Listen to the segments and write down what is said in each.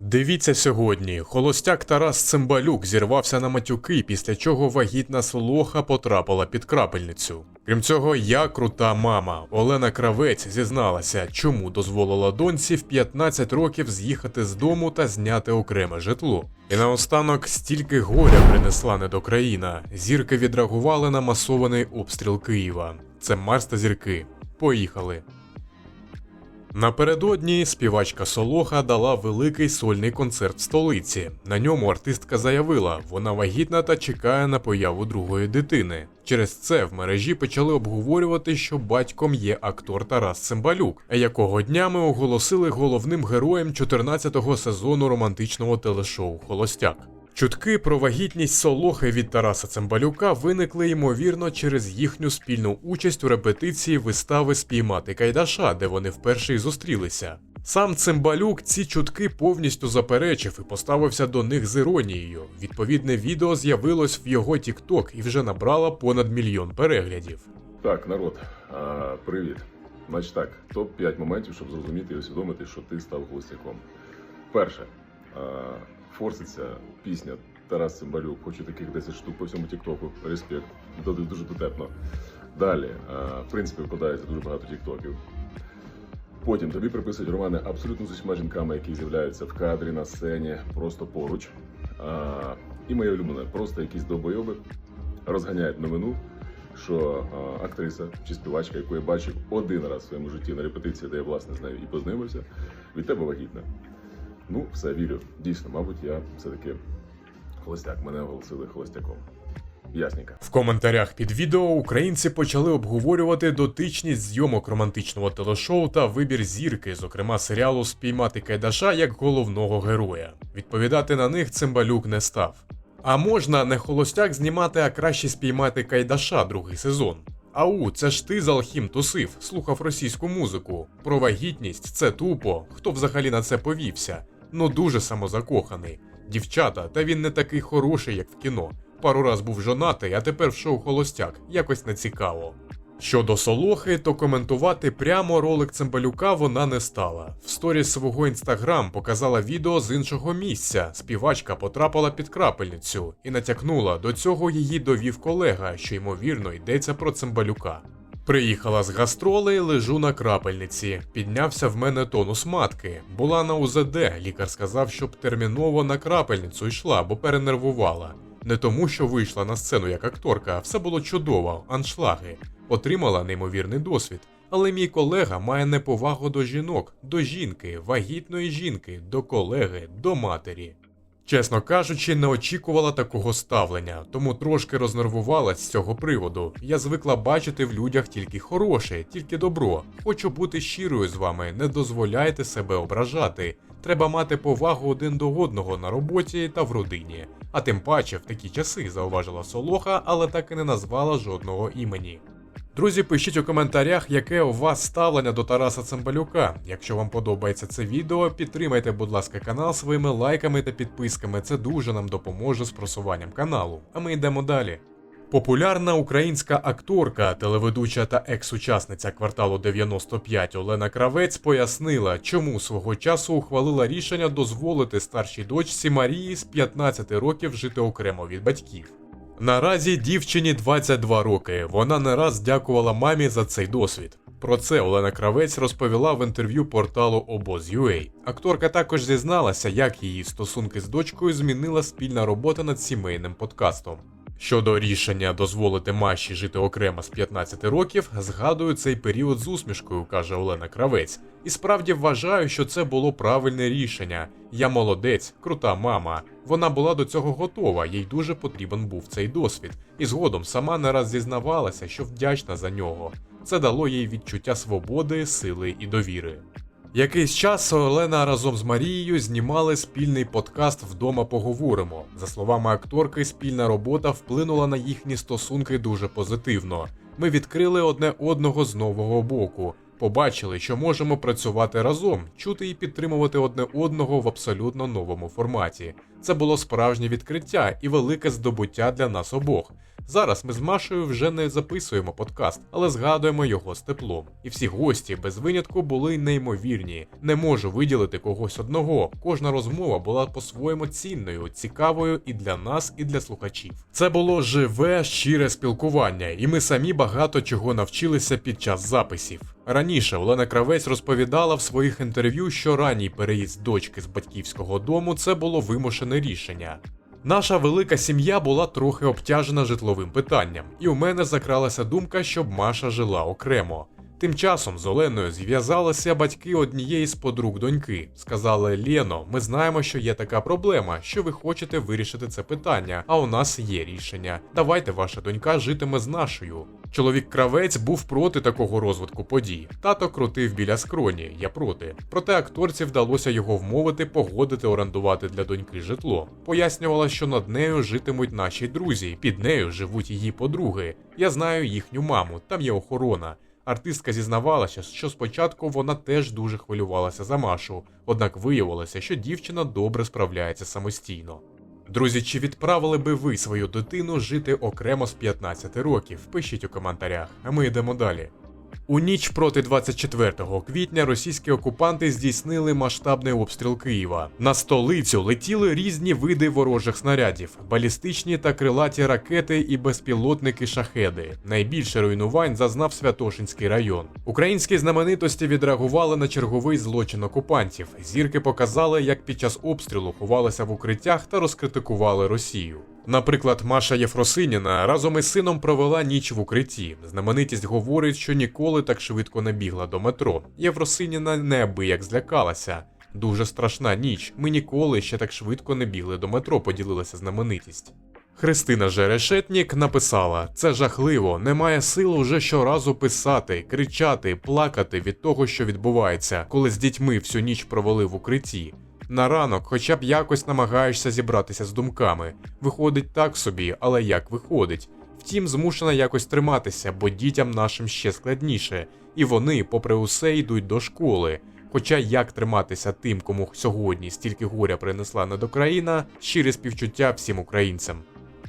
Дивіться сьогодні. Холостяк Тарас Цимбалюк зірвався на матюки, після чого вагітна солоха потрапила під крапельницю. Крім цього, я крута мама. Олена Кравець зізналася, чому дозволила доньці в 15 років з'їхати з дому та зняти окреме житло. І наостанок стільки горя принесла недокраїна. Зірки відреагували на масований обстріл Києва. Це Марс та зірки. Поїхали. Напередодні співачка Солоха дала великий сольний концерт в столиці. На ньому артистка заявила, вона вагітна та чекає на появу другої дитини. Через це в мережі почали обговорювати, що батьком є актор Тарас Цимбалюк, якого дня ми оголосили головним героєм 14-го сезону романтичного телешоу Холостяк. Чутки про вагітність Солохи від Тараса Цимбалюка виникли ймовірно через їхню спільну участь у репетиції вистави Спіймати Кайдаша, де вони вперше й зустрілися. Сам Цимбалюк ці чутки повністю заперечив і поставився до них з іронією. Відповідне відео з'явилось в його TikTok і вже набрало понад мільйон переглядів. Так, народ, а, привіт. Значить так, топ-5 моментів, щоб зрозуміти і усвідомити, що ти став холостяком. Перше, а, форситься пісня Тарас Цимбалюк, хочу таких 10 штук по всьому Тіктоку. Респект. Дуже, дуже. Далі, в принципі, вкладається дуже багато тіктоків. Потім тобі приписують романи абсолютно з усіма жінками, які з'являються в кадрі, на сцені, просто поруч. А, і моє улюблене, просто якісь довбойоби розганяють новину, що а, актриса чи співачка, яку я бачив один раз в своєму житті на репетиції, де я власне з нею і познайомився, від тебе вагітна. Ну, все вірю. Дійсно, мабуть, я все-таки холостяк. Мене оголосили холостяком. Ясненько. В коментарях під відео українці почали обговорювати дотичність зйомок романтичного телешоу та вибір зірки, зокрема серіалу Спіймати Кайдаша як головного героя. Відповідати на них Цимбалюк не став. А можна не холостяк знімати, а краще спіймати Кайдаша другий сезон. Ау, це ж ти з Алхім тусив, слухав російську музику. Про вагітність це тупо. Хто взагалі на це повівся? Ну дуже самозакоханий. Дівчата, та він не такий хороший, як в кіно. Пару раз був жонатий, а тепер в шоу холостяк. Якось не цікаво. Щодо Солохи, то коментувати прямо ролик Цимбалюка вона не стала. В сторіс свого інстаграм показала відео з іншого місця. Співачка потрапила під крапельницю і натякнула, до цього її довів колега, що ймовірно йдеться про Цимбалюка. Приїхала з гастролей, лежу на крапельниці. Піднявся в мене тонус матки. Була на УЗД. Лікар сказав, щоб терміново на крапельницю йшла, бо перенервувала. Не тому, що вийшла на сцену як акторка, все було чудово, аншлаги. Отримала неймовірний досвід. Але мій колега має неповагу до жінок, до жінки, вагітної жінки, до колеги, до матері. Чесно кажучи, не очікувала такого ставлення, тому трошки рознервувалась з цього приводу. Я звикла бачити в людях тільки хороше, тільки добро. Хочу бути щирою з вами, не дозволяйте себе ображати. Треба мати повагу один до одного на роботі та в родині. А тим паче в такі часи зауважила Солоха, але так і не назвала жодного імені. Друзі, пишіть у коментарях, яке у вас ставлення до Тараса Цимбалюка. Якщо вам подобається це відео, підтримайте, будь ласка, канал своїми лайками та підписками. Це дуже нам допоможе з просуванням каналу. А ми йдемо далі. Популярна українська акторка, телеведуча та екс-учасниця кварталу 95 Олена Кравець пояснила, чому свого часу ухвалила рішення дозволити старшій дочці Марії з 15 років жити окремо від батьків. Наразі дівчині 22 роки. Вона не раз дякувала мамі за цей досвід. Про це Олена Кравець розповіла в інтерв'ю порталу Обоз.ua. Акторка також зізналася, як її стосунки з дочкою змінила спільна робота над сімейним подкастом. Щодо рішення дозволити Маші жити окремо з 15 років, згадую цей період з усмішкою, каже Олена Кравець. І справді вважаю, що це було правильне рішення. Я молодець, крута мама. Вона була до цього готова, їй дуже потрібен був цей досвід, і згодом сама не раз зізнавалася, що вдячна за нього. Це дало їй відчуття свободи, сили і довіри. Якийсь час Олена разом з Марією знімали спільний подкаст Вдома поговоримо. За словами акторки, спільна робота вплинула на їхні стосунки дуже позитивно. Ми відкрили одне одного з нового боку. Побачили, що можемо працювати разом, чути і підтримувати одне одного в абсолютно новому форматі. Це було справжнє відкриття і велике здобуття для нас обох. Зараз ми з Машею вже не записуємо подкаст, але згадуємо його з теплом. І всі гості без винятку були неймовірні. Не можу виділити когось одного. Кожна розмова була по-своєму цінною, цікавою і для нас, і для слухачів. Це було живе, щире спілкування, і ми самі багато чого навчилися під час записів. Раніше Олена Кравець розповідала в своїх інтерв'ю, що ранній переїзд дочки з батьківського дому це було вимушене рішення. Наша велика сім'я була трохи обтяжена житловим питанням, і у мене закралася думка, щоб Маша жила окремо. Тим часом з Оленою зв'язалися батьки однієї з подруг доньки. Сказали Лєно, ми знаємо, що є така проблема, що ви хочете вирішити це питання, а у нас є рішення. Давайте ваша донька житиме з нашою. Чоловік кравець був проти такого розвитку подій. Тато крутив біля скроні, я проти. Проте акторці вдалося його вмовити погодити орендувати для доньки житло. Пояснювала, що над нею житимуть наші друзі, під нею живуть її подруги. Я знаю їхню маму, там є охорона. Артистка зізнавалася, що спочатку вона теж дуже хвилювалася за Машу, однак виявилося, що дівчина добре справляється самостійно. Друзі, чи відправили би ви свою дитину жити окремо з 15 років? Пишіть у коментарях, а ми йдемо далі. У ніч проти 24 квітня російські окупанти здійснили масштабний обстріл Києва. На столицю летіли різні види ворожих снарядів: балістичні та крилаті ракети і безпілотники шахеди. Найбільше руйнувань зазнав Святошинський район. Українські знаменитості відреагували на черговий злочин окупантів. Зірки показали, як під час обстрілу ховалися в укриттях та розкритикували Росію. Наприклад, Маша Єфросиніна разом із сином провела ніч в укритті. Знаменитість говорить, що ніколи так швидко не бігла до метро. Єфросиніна неабияк злякалася. Дуже страшна ніч. Ми ніколи ще так швидко не бігли до метро, поділилася знаменитість. Христина Жерешетнік написала: це жахливо, немає сил уже щоразу писати, кричати, плакати від того, що відбувається, коли з дітьми всю ніч провели в укритті. На ранок, хоча б якось намагаєшся зібратися з думками. Виходить так собі, але як виходить. Втім, змушена якось триматися, бо дітям нашим ще складніше, і вони, попри усе, йдуть до школи. Хоча як триматися тим, кому сьогодні стільки горя принесла недокраїна, щире співчуття всім українцям.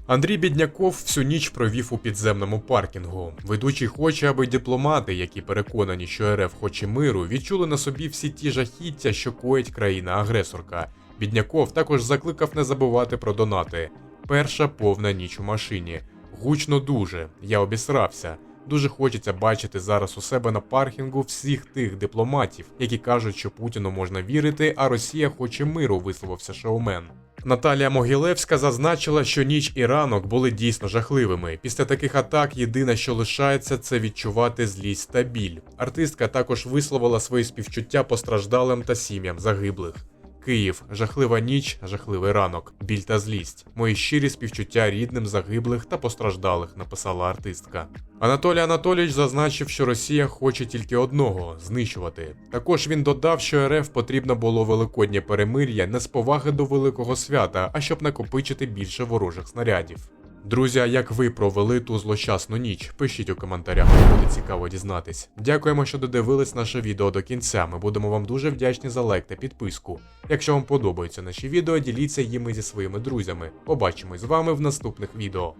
Андрій Бідняков всю ніч провів у підземному паркінгу. Ведучий хоче, аби дипломати, які переконані, що РФ хоче миру, відчули на собі всі ті жахіття, що коїть країна-агресорка. Бідняков також закликав не забувати про донати. Перша повна ніч у машині. Гучно дуже. Я обісрався. Дуже хочеться бачити зараз у себе на паркінгу всіх тих дипломатів, які кажуть, що Путіну можна вірити, а Росія хоче миру, висловився шоумен. Наталія Могилевська зазначила, що ніч і ранок були дійсно жахливими. Після таких атак єдине, що лишається, це відчувати злість та біль. Артистка також висловила свої співчуття постраждалим та сім'ям загиблих. Київ, жахлива ніч, жахливий ранок, біль та злість. Мої щирі співчуття рідним загиблих та постраждалих, написала артистка. Анатолій Анатолійович зазначив, що Росія хоче тільки одного знищувати. Також він додав, що РФ потрібно було великоднє перемир'я не з поваги до великого свята, а щоб накопичити більше ворожих снарядів. Друзі, як ви провели ту злощасну ніч? Пишіть у коментарях, буде цікаво дізнатись. Дякуємо, що додивились наше відео до кінця. Ми будемо вам дуже вдячні за лайк та підписку. Якщо вам подобаються наші відео, діліться їми зі своїми друзями. Побачимось з вами в наступних відео.